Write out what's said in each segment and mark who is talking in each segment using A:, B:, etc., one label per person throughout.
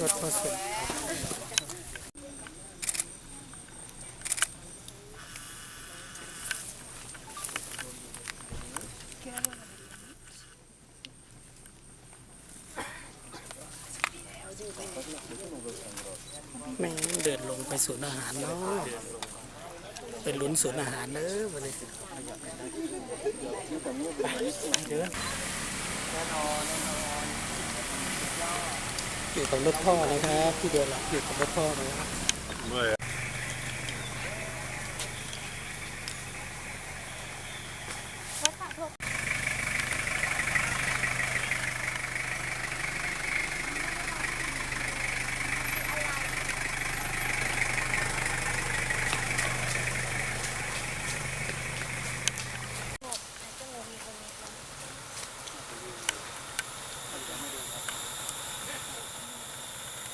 A: รถพอเสร็จแม่งเดินลงไปสวนอาหารเนาะ เป็นลุ้นสวนอาหารเนอะวันนี้เดินอยู่กับรถพ่อนะครับ พี่เดียวหลับอยู่กับรถพ่อนะครับ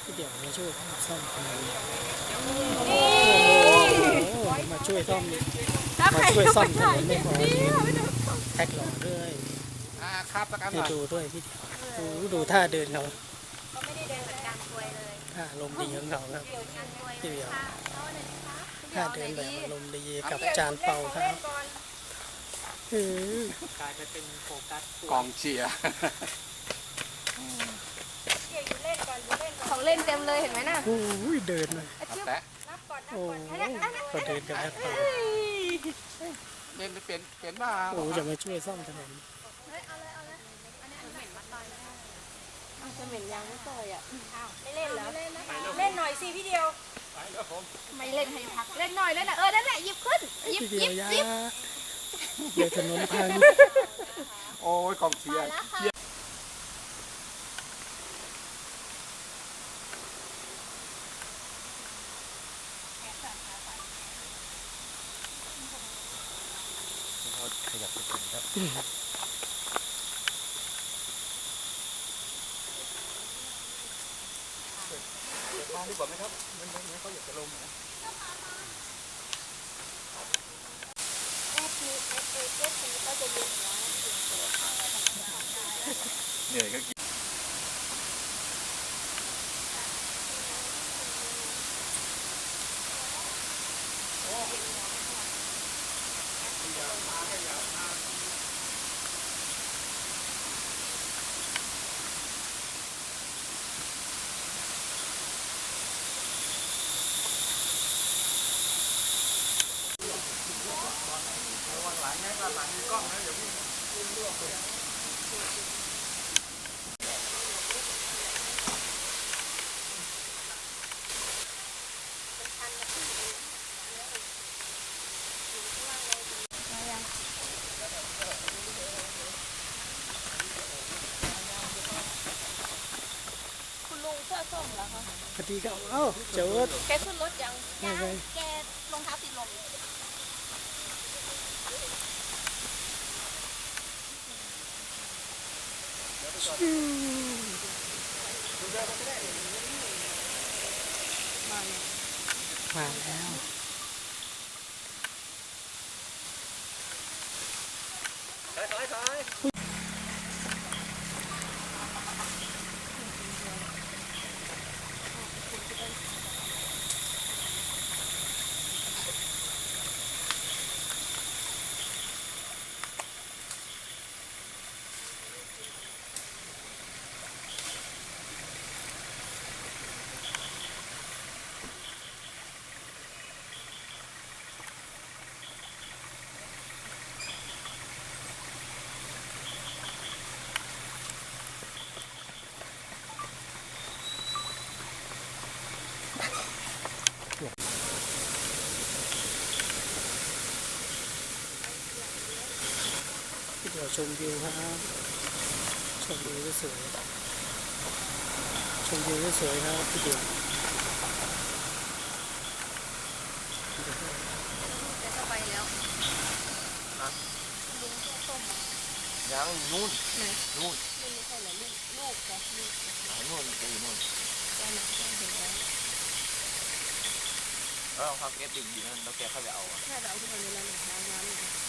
A: พี่เดี๋ยวมาช่วยซ่อมโอ้โหมาช่วยซ่อมมาช่วยซ่อมถนนไม่พอแท็กหล่อด้วย
B: ครับประกันหน่อย
A: ดูด้วยพี่ดูดูท่าเดินเขา
C: เขาไม่ได้เดินเหมือนการกลวยเลย
A: ท่าลมดีของเขาครับพี่เดียวท่าเดินแบบอารมดีกับจานเป่าครับก
B: ลายไปเป็นโฟกัสกองเชียร์
C: เล่นเต็มเลยเห็นไหมน่ะ
A: โอ้ยเดินเลย
C: อะชึบ
B: แตะ
C: นับก่อนนับ
A: โอ้
C: ก่อน
A: โห
C: อันนั้นอันนั้น
A: ก็เดินกันแล้วเปล่า
B: เล่นไม่เป็นเป็นบ้า
A: โอ้โหจะมาช่วยซ่อมถนน
C: เฮ้ยเอาเลยเอาเลยอันนี้เหม็นมัดตอยนะเอาจะเหม็นยางไม่ต่อยอะอ้าวไม่เล่นเหรอเล่นเล่นหน่อยสิพี่เดียวไม่เล่นให้พักเล่นหน่อยเล่นหน่อยเออนั่นแหละหยิบขึ้นหยิบ
A: พี่
C: ห
A: เดี
C: ยิ
A: ยว
C: บ
A: ยา
C: หยิบ
A: เดี๋ยวถนนพัง
B: โอ้ยกองเชียร์
C: แล้วค่ะ
B: ขยับไปครับมาดีกว่าไหมครับมันไม่เขาอยากจะลงนะ
C: แอฟมีเอสเอฟเอฟมีก็จะมีหัว
B: เหนื่อยก็กิน
C: คุณลุงเสื้อส้มเหรอคะ
A: พอดีก็เอ้าเจ้า
C: แกขึ้นรถยัง
A: ไม่
C: ยัง
A: ไม่
C: แกรองเท้าสีลม
A: มาแล้วพี่ เดี๋ยวชมวิวครับชมวิวสวยชมวิวสวยครับพี่เดียว
C: จะไปแล้วลุงต้ม
B: ยังนู่น
C: ไหน
B: นู่
C: ไม่ใช่เหรอลูกลูกแกลูก
B: นู่นไปอยู่นู่น
C: แกหนักแกเห็นแล้ว
B: แล้วรองเท้าเกสติกอยู่นั่นแล้วแกเข้าไปเอาอะ
C: ถ้าเราเอาขึ้นมาในร้านอาหารน้ำ